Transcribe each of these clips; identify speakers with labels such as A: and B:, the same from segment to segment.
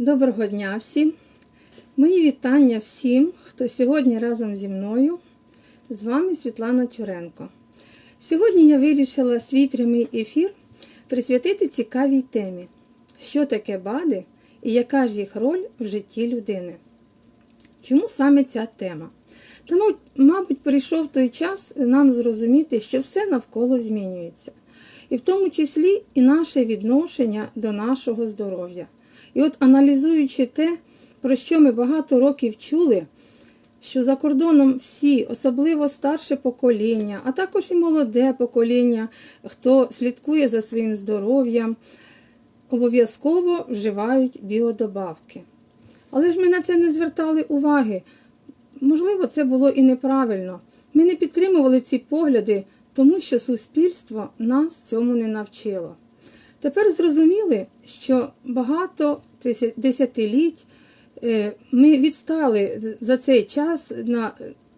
A: Доброго дня всім! Мої вітання всім, хто сьогодні разом зі мною. З вами Світлана Тюренко. Сьогодні я вирішила свій прямий ефір присвятити цікавій темі, що таке БАДи і яка ж їх роль в житті людини. Чому саме ця тема? Тому, мабуть, прийшов той час нам зрозуміти, що все навколо змінюється, і в тому числі і наше відношення до нашого здоров'я. І от аналізуючи те, про що ми багато років чули, що за кордоном всі, особливо старше покоління, а також і молоде покоління, хто слідкує за своїм здоров'ям, обов'язково вживають біодобавки. Але ж ми на це не звертали уваги. Можливо, це було і неправильно. Ми не підтримували ці погляди, тому що суспільство нас цьому не навчило. Тепер зрозуміли, що багато десятиліть е, ми відстали за цей час на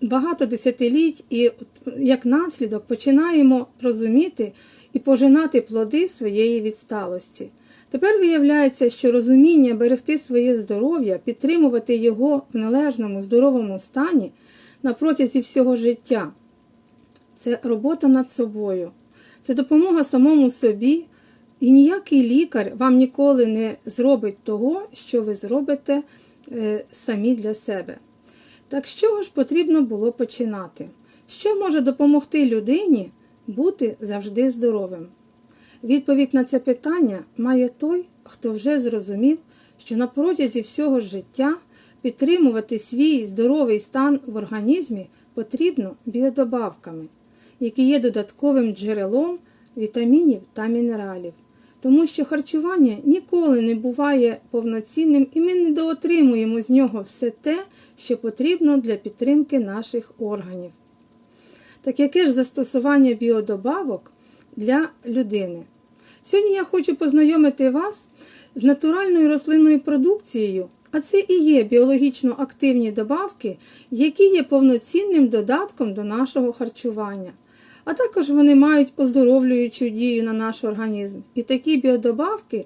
A: багато десятиліть, і як наслідок починаємо розуміти і пожинати плоди своєї відсталості. Тепер виявляється, що розуміння берегти своє здоров'я, підтримувати його в належному здоровому стані на протязі всього життя це робота над собою, це допомога самому собі. І ніякий лікар вам ніколи не зробить того, що ви зробите е, самі для себе. Так з чого ж потрібно було починати? Що може допомогти людині бути завжди здоровим? Відповідь на це питання має той, хто вже зрозумів, що на протязі всього життя підтримувати свій здоровий стан в організмі потрібно біодобавками, які є додатковим джерелом вітамінів та мінералів тому що харчування ніколи не буває повноцінним і ми не доотримуємо з нього все те, що потрібно для підтримки наших органів. Так яке ж застосування біодобавок для людини? Сьогодні я хочу познайомити вас з натуральною рослинною продукцією, а це і є біологічно активні добавки, які є повноцінним додатком до нашого харчування а також вони мають оздоровлюючу дію на наш організм. І такі біодобавки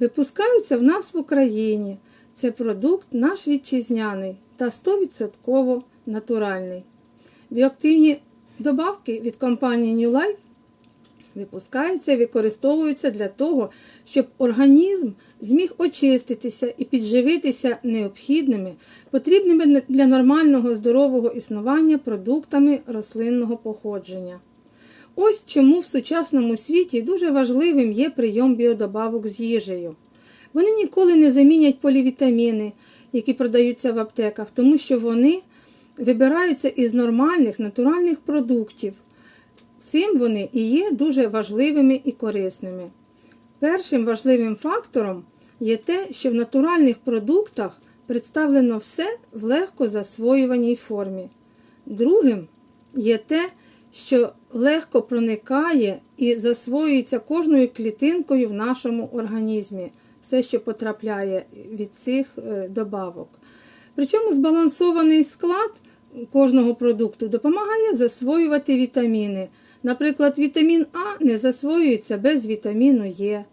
A: випускаються в нас в Україні. Це продукт наш вітчизняний та 100% натуральний. Біоактивні добавки від компанії New Life випускаються і використовуються для того, щоб організм зміг очиститися і підживитися необхідними, потрібними для нормального здорового існування продуктами рослинного походження. Ось чому в сучасному світі дуже важливим є прийом біодобавок з їжею. Вони ніколи не замінять полівітаміни, які продаються в аптеках, тому що вони вибираються із нормальних натуральних продуктів. Цим вони і є дуже важливими і корисними. Першим важливим фактором є те, що в натуральних продуктах представлено все в легко засвоюваній формі. Другим є те, що легко проникає і засвоюється кожною клітинкою в нашому організмі, все, що потрапляє від цих е, добавок. Причому збалансований склад кожного продукту допомагає засвоювати вітаміни. Наприклад, вітамін А не засвоюється без вітаміну Е.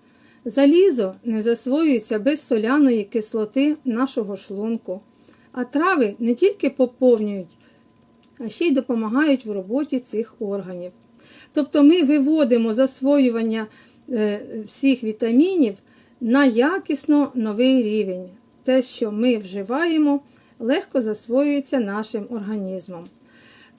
A: Залізо не засвоюється без соляної кислоти нашого шлунку. А трави не тільки поповнюють, а ще й допомагають в роботі цих органів. Тобто ми виводимо засвоювання е, всіх вітамінів на якісно новий рівень. Те, що ми вживаємо, легко засвоюється нашим організмом.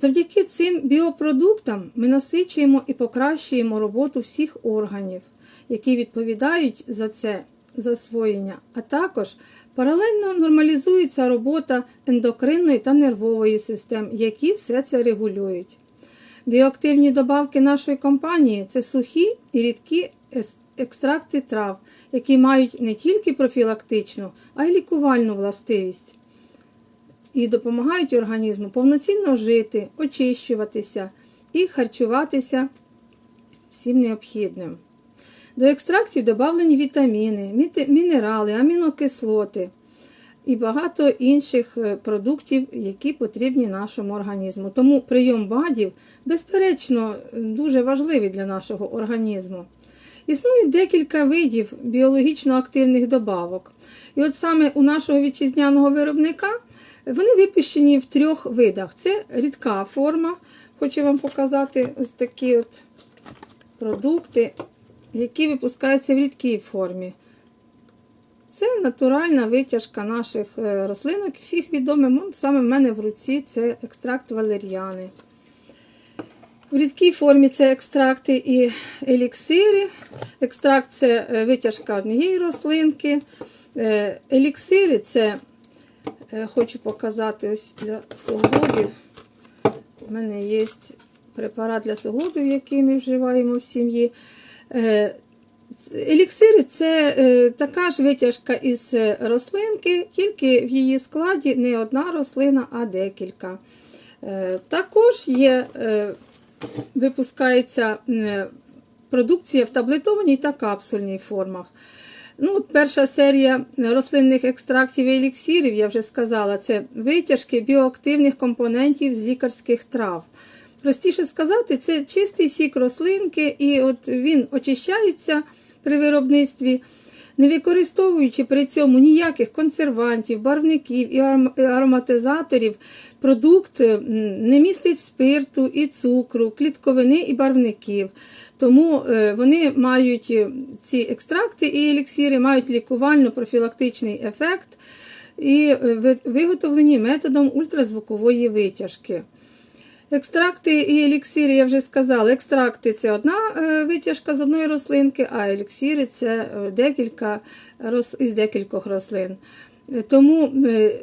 A: Завдяки цим біопродуктам ми насичуємо і покращуємо роботу всіх органів, які відповідають за це засвоєння, а також паралельно нормалізується робота ендокринної та нервової систем, які все це регулюють. Біоактивні добавки нашої компанії це сухі і рідкі екстракти трав, які мають не тільки профілактичну, а й лікувальну властивість і допомагають організму повноцінно жити, очищуватися і харчуватися всім необхідним. До екстрактів додавлені вітаміни, мінерали, амінокислоти і багато інших е, продуктів, які потрібні нашому організму. Тому прийом БАДів, безперечно, дуже важливий для нашого організму. Існує декілька видів біологічно активних добавок. І от саме у нашого вітчизняного виробника вони випущені в трьох видах. Це рідка форма. Хочу вам показати ось такі от продукти, які випускаються в рідкій формі. Це натуральна витяжка наших е, рослинок, всіх відомих. Саме в мене в руці це екстракт валер'яни. В рідкій формі це екстракти і еліксири. Екстракт це е, витяжка однієї рослинки. Е, Еліксири це, хочу показати ось для суглобів. У мене є препарат для суглобів, який ми вживаємо в сім'ї. Еліксири це е, така ж витяжка із рослинки, тільки в її складі не одна рослина, а декілька. Е, також є, е, випускається продукція в таблетованій та капсульній формах. Ну, Перша серія рослинних екстрактів і еліксирів, я вже сказала, це витяжки біоактивних компонентів з лікарських трав. Простіше сказати, це чистий сік рослинки, і от він очищається при виробництві, не використовуючи при цьому ніяких консервантів, барвників і ароматизаторів, продукт не містить спирту і цукру, клітковини і барвників. Тому е, вони мають е, ці екстракти і еліксири мають лікувально-профілактичний ефект і е, виготовлені методом ультразвукової витяжки. Екстракти і еліксири, я вже сказала, екстракти це одна е, витяжка з одної рослинки, а еліксири це е, декілька із декількох рослин. Тому е,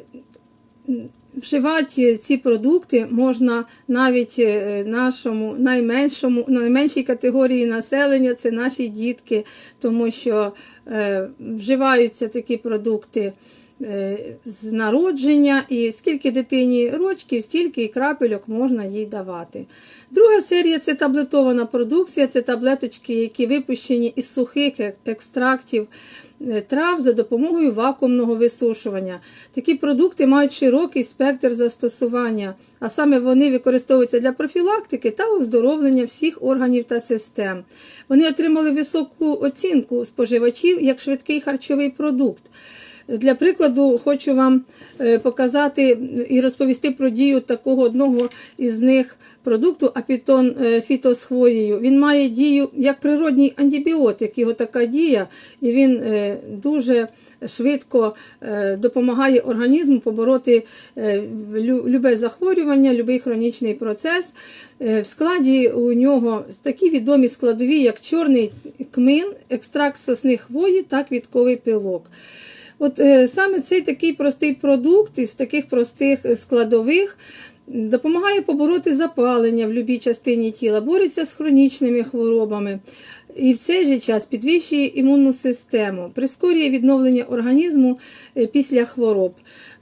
A: вживати ці продукти можна навіть нашому найменшому, найменшій категорії населення це наші дітки, тому що вживаються такі продукти. Е, з народження, і скільки дитині рочків, стільки і крапельок можна їй давати. Друга серія це таблетована продукція, це таблеточки, які випущені із сухих екстрактів е, трав за допомогою вакуумного висушування. Такі продукти мають широкий спектр застосування, а саме вони використовуються для профілактики та оздоровлення всіх органів та систем. Вони отримали високу оцінку споживачів як швидкий харчовий продукт. Для прикладу, хочу вам е, показати і розповісти про дію такого одного із них продукту апітон е, фітосхвоєю. Він має дію як природній антибіотик, його така дія, і він е, дуже швидко допомагає організму побороти любе захворювання, любий хронічний процес. В складі у нього такі відомі складові, як чорний кмин, екстракт сосни хвої та квітковий пилок. От е, саме цей такий простий продукт із таких простих складових допомагає побороти запалення в будь-якій частині тіла, бореться з хронічними хворобами. І в цей же час підвищує імунну систему, прискорює відновлення організму е, після хвороб.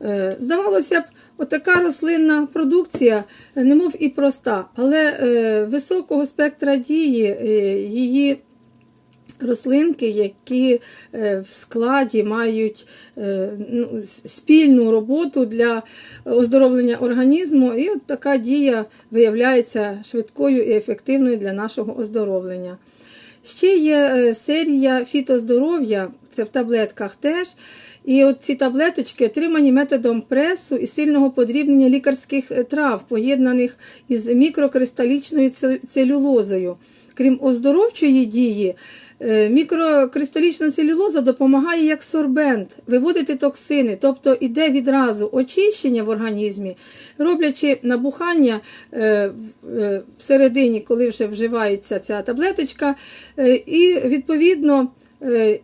A: Е, здавалося б, отака рослинна продукція, немов і проста, але високого спектра дії її рослинки, які е, в складі мають е, ну, спільну роботу для оздоровлення організму, і от така дія виявляється швидкою і ефективною для нашого оздоровлення. Ще є е, серія фітоздоров'я, це в таблетках теж. І от ці таблеточки отримані методом пресу і сильного подрібнення лікарських трав, поєднаних із мікрокристалічною целюлозою. Крім оздоровчої дії, мікрокристалічна целюлоза допомагає як сорбент виводити токсини, тобто йде відразу очищення в організмі, роблячи набухання е, е, всередині, коли вже вживається ця таблеточка, і відповідно.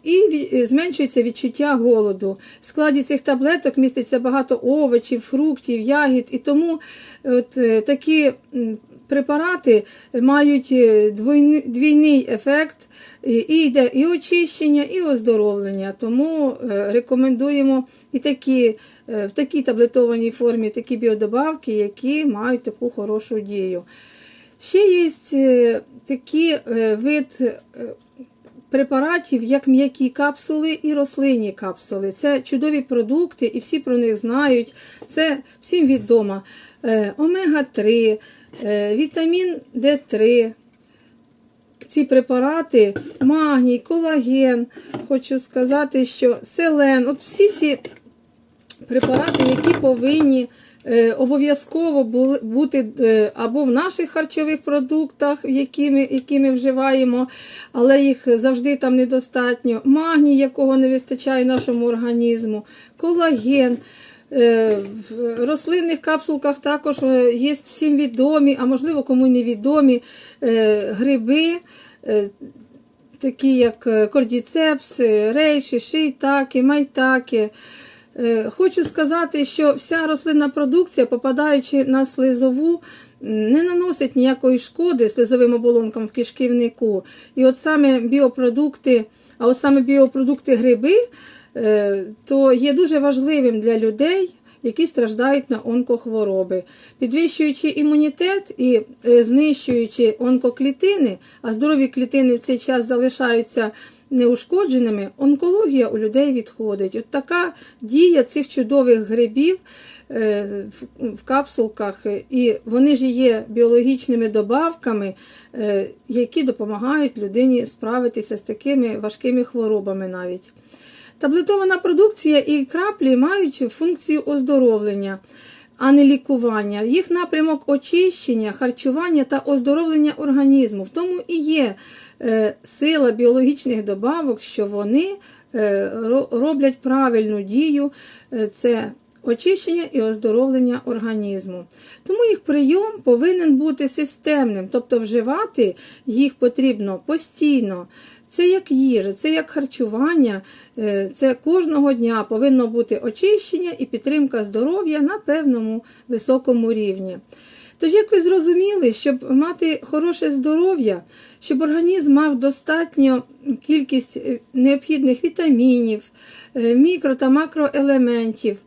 A: І зменшується відчуття голоду. В складі цих таблеток міститься багато овочів, фруктів, ягід, і тому от такі препарати мають двійний ефект і йде і очищення, і оздоровлення. Тому е, рекомендуємо і такі, е, в такій таблетованій формі такі біодобавки, які мають таку хорошу дію. Ще є е, такий вид препаратів, як м'які капсули і рослинні капсули. Це чудові продукти, і всі про них знають. Це всім відомо. Омега-3, вітамін Д3. ці препарати, магній, колаген, хочу сказати, що селен, от всі ці препарати, які повинні е, обов'язково бути е, або в наших харчових продуктах, які ми, які ми вживаємо, але їх завжди там недостатньо. Магній, якого не вистачає нашому організму, колаген. Е, В рослинних капсулках також е, є всім відомі, а можливо кому невідомі е, гриби. е, такі як е, кордіцепс, е, рейші, шийтаки, майтаки. Е, Хочу сказати, що вся рослинна продукція, попадаючи на слизову, не наносить ніякої шкоди слизовим оболонкам в кишківнику. І от саме біопродукти, а от саме біопродукти гриби, е, то є дуже важливим для людей, які страждають на онкохвороби, підвищуючи імунітет і е, знищуючи онкоклітини, а здорові клітини в цей час залишаються неушкодженими, онкологія у людей відходить. От така дія цих чудових грибів е, в- капсулках, і вони ж є біологічними добавками, е, які допомагають людині справитися з такими важкими хворобами навіть. Таблетована продукція і краплі мають функцію оздоровлення, а не лікування. Їх напрямок очищення, харчування та оздоровлення організму. В тому і є е, сила біологічних добавок, що вони е, роблять правильну дію. Е, Це очищення і оздоровлення організму. Тому їх прийом повинен бути системним, тобто вживати їх потрібно постійно. Це як їжа, це як харчування, е, це кожного дня повинно бути очищення і підтримка здоров'я на певному високому рівні. Тож, як ви зрозуміли, щоб мати хороше здоров'я, щоб організм мав достатню кількість е, необхідних вітамінів, е, мікро та макроелементів,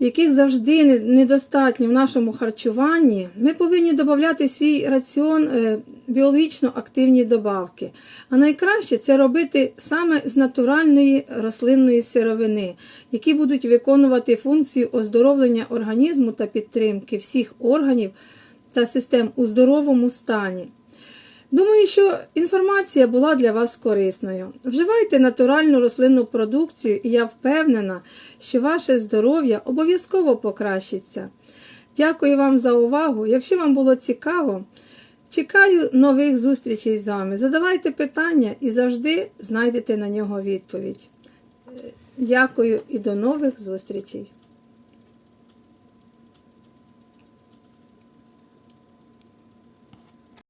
A: яких завжди не- недостатньо в нашому харчуванні, ми повинні додати свій раціон е, біологічно активні добавки. А найкраще це робити саме з натуральної рослинної сировини, які будуть виконувати функцію оздоровлення організму та підтримки всіх органів та систем у здоровому стані. Думаю, що інформація була для вас корисною. Вживайте натуральну рослинну продукцію, і я впевнена, що ваше здоров'я обов'язково покращиться. Дякую вам за увагу. Якщо вам було цікаво, чекаю нових зустрічей з вами. Задавайте питання і завжди знайдете на нього відповідь. Е, Дякую і до нових зустрічей.